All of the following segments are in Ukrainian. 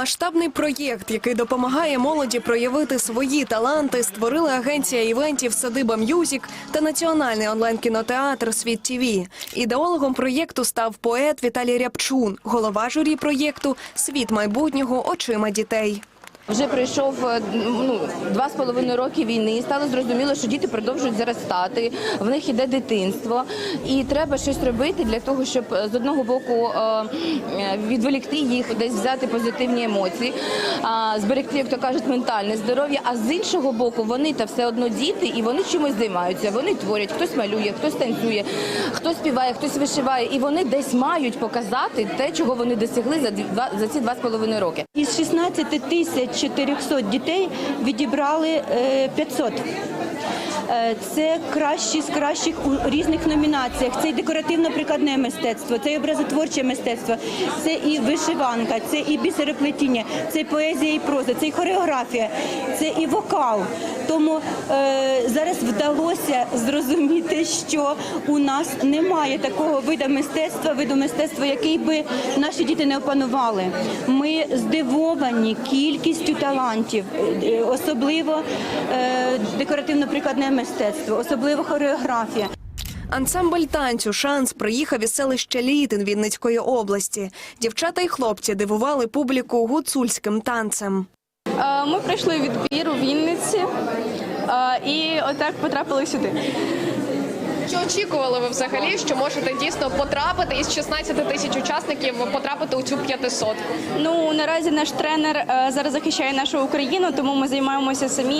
Масштабний проєкт, який допомагає молоді проявити свої таланти, створили агенція івентів Садиба М'юзік та національний онлайн-кінотеатр Світ ТІВІ. Ідеологом проєкту став поет Віталій Рябчун, голова журі проєкту Світ майбутнього очима дітей. Вже пройшов е, ну два з половиною роки війни. Стало зрозуміло, що діти продовжують зростати. В них іде дитинство, і треба щось робити для того, щоб е, з одного боку е, відволікти їх, десь взяти позитивні емоції, зберегти, як то кажуть, ментальне здоров'я. А з іншого боку, вони та все одно діти, і вони чимось займаються. Вони творять, хтось малює, хтось танцює, хтось співає, хтось вишиває, і вони десь мають показати те, чого вони досягли за ці два з половиною роки. Із 16 тисяч 400 дітей відібрали е, 500. Е, Це кращі з кращих у різних номінаціях. Це і декоративно-прикладне мистецтво, це і образотворче мистецтво, це і вишиванка, це і бісероплетіння, це і поезія і проза, це і хореографія, це і вокал. Тому е, зараз вдалося зрозуміти, що у нас немає такого виду мистецтва, виду мистецтва, який би наші діти не опанували. Ми здивовані кількістю талантів, е, особливо е, декоративно-прикладне мистецтво, особливо хореографія. Ансамбль танцю Шанс приїхав із селища Літин Вінницької області. Дівчата й хлопці дивували публіку гуцульським танцем. Е, Ми пройшли відбір у Вінниці е, і отак потрапили сюди. Чи очікували ви взагалі, що можете дійсно потрапити із 16 тисяч учасників потрапити у цю 500? Ну наразі наш тренер е, зараз захищає нашу Україну, тому ми займаємося самі.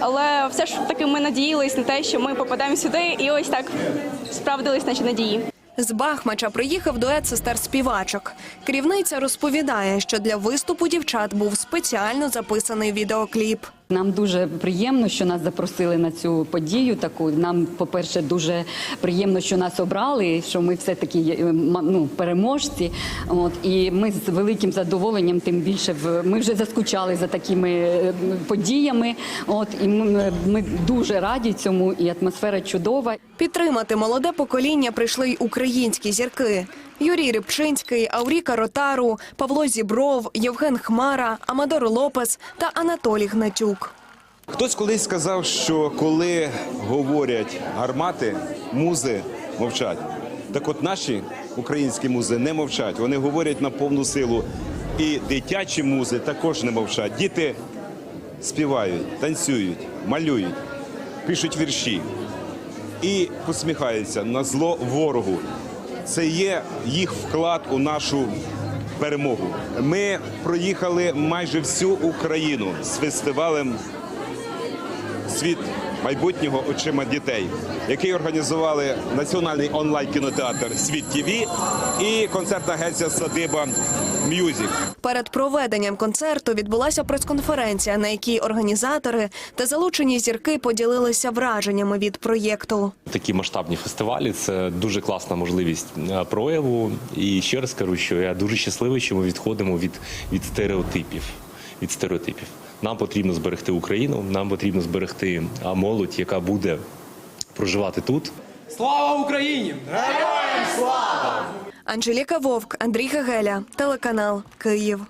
Але все ж таки ми надіялись на те, що ми попадемо сюди, і ось так справдились наші надії. З Бахмача приїхав дует сестер співачок. Керівниця розповідає, що для виступу дівчат був спеціально записаний відеокліп. Нам дуже приємно, що нас запросили на цю подію. Таку нам, по-перше, дуже приємно, що нас обрали, що ми все таки є, ну, переможці. От і ми з великим задоволенням, тим більше в ми вже заскучали за такими е, подіями. От і ми, ми дуже раді цьому, і атмосфера чудова. Підтримати молоде покоління прийшли й українські зірки. Юрій Рибчинський, Ауріка Ротару, Павло Зібров, Євген Хмара, Амадор Лопес та Анатолій Гнатюк. Хтось колись сказав, що коли говорять гармати, музи мовчать. Так от наші українські музи не мовчать, вони говорять на повну силу. І дитячі музи також не мовчать. Діти співають, танцюють, малюють, пишуть вірші і посміхаються на зло ворогу. Це є їх вклад у нашу перемогу. Ми проїхали майже всю Україну з фестивалем світ майбутнього очима дітей, який організували національний онлайн кінотеатр Світ ТІВІ і концертна агенція Садиба М'юзік. Перед проведенням концерту відбулася прес-конференція, на якій організатори та залучені зірки поділилися враженнями від проєкту. Такі масштабні фестивалі це дуже класна можливість е, прояву. І ще раз кажу, що я дуже щасливий, що ми відходимо від, від стереотипів. Від стереотипів. Нам потрібно зберегти Україну, нам потрібно зберегти молодь, яка буде проживати тут. Слава Україні! Героям слава! Анжеліка Вовк, Андрій Гагеля, телеканал Київ.